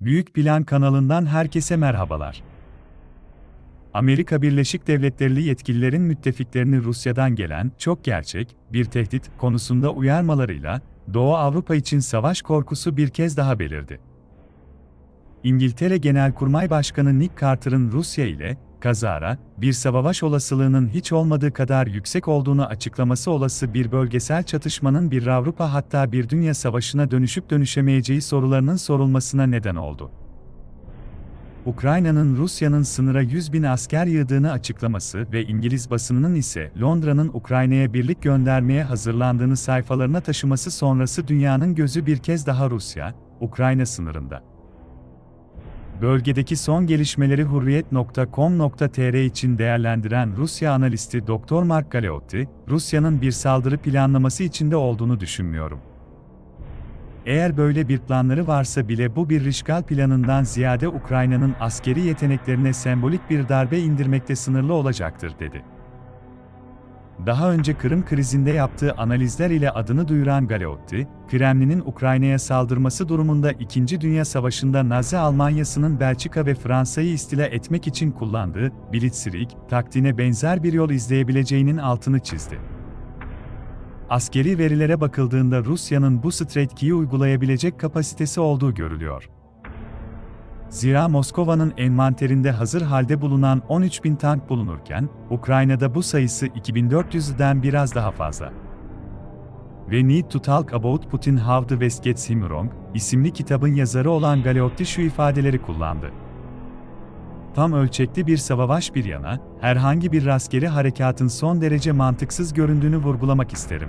Büyük Plan kanalından herkese merhabalar. Amerika Birleşik Devletleri yetkililerin müttefiklerini Rusya'dan gelen çok gerçek bir tehdit konusunda uyarmalarıyla Doğu Avrupa için savaş korkusu bir kez daha belirdi. İngiltere Genelkurmay Başkanı Nick Carter'ın Rusya ile kazara bir savaş olasılığının hiç olmadığı kadar yüksek olduğunu açıklaması olası bir bölgesel çatışmanın bir Avrupa hatta bir dünya savaşına dönüşüp dönüşemeyeceği sorularının sorulmasına neden oldu. Ukrayna'nın Rusya'nın sınıra 100 bin asker yığdığını açıklaması ve İngiliz basınının ise Londra'nın Ukrayna'ya birlik göndermeye hazırlandığını sayfalarına taşıması sonrası dünyanın gözü bir kez daha Rusya, Ukrayna sınırında. Bölgedeki son gelişmeleri hurriyet.com.tr için değerlendiren Rusya analisti Dr. Mark Galeotti, Rusya'nın bir saldırı planlaması içinde olduğunu düşünmüyorum. Eğer böyle bir planları varsa bile bu bir işgal planından ziyade Ukrayna'nın askeri yeteneklerine sembolik bir darbe indirmekte sınırlı olacaktır dedi. Daha önce Kırım krizinde yaptığı analizler ile adını duyuran Galeotti, Kremlin'in Ukrayna'ya saldırması durumunda İkinci Dünya Savaşı'nda Nazi Almanyası'nın Belçika ve Fransa'yı istila etmek için kullandığı Blitzkrieg taktiğine benzer bir yol izleyebileceğinin altını çizdi. Askeri verilere bakıldığında Rusya'nın bu stratejiyi uygulayabilecek kapasitesi olduğu görülüyor. Zira Moskova'nın envanterinde hazır halde bulunan 13.000 tank bulunurken, Ukrayna'da bu sayısı 2400'den biraz daha fazla. We Need to Talk About Putin How the West Gets Him Wrong isimli kitabın yazarı olan Galeotti şu ifadeleri kullandı. Tam ölçekli bir savaş bir yana, herhangi bir askeri harekatın son derece mantıksız göründüğünü vurgulamak isterim.